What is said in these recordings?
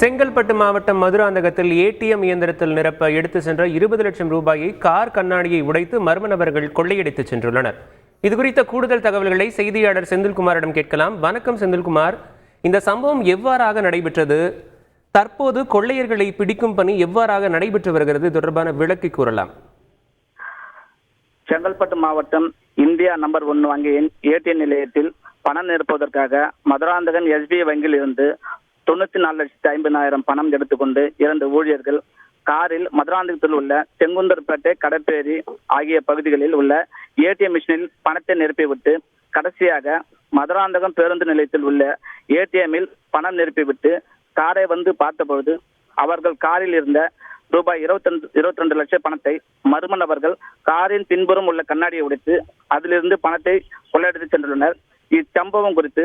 செங்கல்பட்டு மாவட்டம் மதுராந்தகத்தில் ஏடிஎம் இயந்திரத்தில் நிரப்ப எடுத்து சென்ற இருபது லட்சம் ரூபாயை கார் கண்ணாடியை உடைத்து மர்ம நபர்கள் கொள்ளையடித்து சென்றுள்ளனர். இதுகுறித்த கூடுதல் தகவல்களை செய்தியாளர் செந்தில்குமாரிடம் கேட்கலாம். வணக்கம் செந்தில்குமார். இந்த சம்பவம் எவ்வாறாக நடைபெற்றது? தற்போது கொள்ளையர்களை பிடிக்கும் பணி எவ்வாறாக நடைபெற்று வருகிறது? தொடர்பான விளக்கி கூறலாம். செங்கல்பட்டு மாவட்டம் இந்தியா நம்பர் ஒன் வங்கியின் ஏடிஎம் நிலையத்தில் பணம் நிரப்புவதற்காக மதுராந்தகன் எஸ்பிஐ வங்கியில் இருந்து தொண்ணூத்தி நாலு லட்சத்தி ஐம்பதாயிரம் பணம் எடுத்துக்கொண்டு இரண்டு ஊழியர்கள் காரில் மதுராந்தகத்தில் உள்ள செங்குந்தர்பேட்டை கடப்பேரி ஆகிய பகுதிகளில் உள்ள ஏடிஎம் மிஷினில் பணத்தை நிரப்பிவிட்டு கடைசியாக மதுராந்தகம் பேருந்து நிலையத்தில் உள்ள ஏடிஎம்மில் பணம் நிரப்பிவிட்டு காரை வந்து பார்த்தபொழுது அவர்கள் காரில் இருந்த ரூபாய் இருபத்தி இருபத்தி ரெண்டு லட்சம் பணத்தை மர்ம நபர்கள் காரின் பின்புறம் உள்ள கண்ணாடியை உடைத்து அதிலிருந்து பணத்தை கொள்ளையடித்து சென்றுள்ளனர். இச்சம்பவம் குறித்து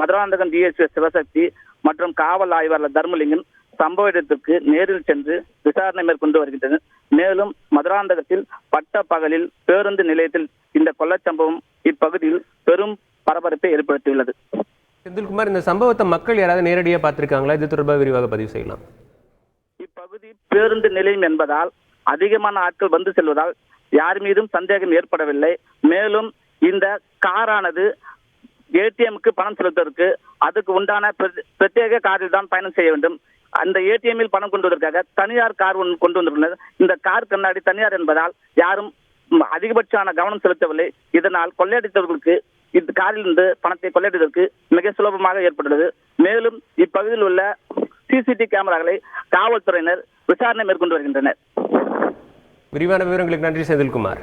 மதுராந்தகம் டிஎஸ்பி சிவசக்தி மற்றும் காவல் ஆய்வாளர் தர்மலிங்கன் சம்பவ இடத்திற்கு நேரில் சென்று விசாரணை மேற்கொண்டு வருகின்றனர். மேலும் மதுராந்தகத்தில் பட்ட பகலில் பேருந்து நிலையத்தில் இந்த கொள்ளச் சம்பவம் இப்பகுதியில் பெரும் பரபரப்பை ஏற்படுத்தியுள்ளது. செந்தில்குமார் இந்த சம்பவத்தை மக்கள் யாராவது நேரடியாக பார்த்திருக்காங்களா? இது தொடர்பாக விரிவாக பதிவு செய்யலாம். இப்பகுதி பேருந்து நிலையம் என்பதால் அதிகமான ஆட்கள் வந்து செல்வதால் யார் மீதும் சந்தேகம் ஏற்படவில்லை. மேலும் இந்த காரானது ஏடிஎம்க்கு பணம் செலுத்துவதற்கு அதுக்கு உண்டான பிரத்யேக காரில் தான் பயணம் செய்ய வேண்டும். அந்த ஏடிஎம்மில் பணம் கொண்டு வருவதற்காக தனியார் கார் ஒன்று கொண்டு வந்துள்ளனர் இந்த கார் கண்ணாடி தனியார் என்பதால் யாரும் அதிகபட்சமான கவனம் செலுத்தவில்லை. இதனால் கொள்ளையடித்தவர்களுக்கு இந்த காரில் இருந்து பணத்தை கொள்ளையடிவதற்கு மிக சுலபமாக ஏற்பட்டுள்ளது. மேலும் இப்பகுதியில் உள்ள சிசிடி கேமராக்களை காவல்துறையினர் விசாரணை மேற்கொண்டு வருகின்றனர். விரிவான விவரங்களுக்கு நன்றி செந்தில்குமார்.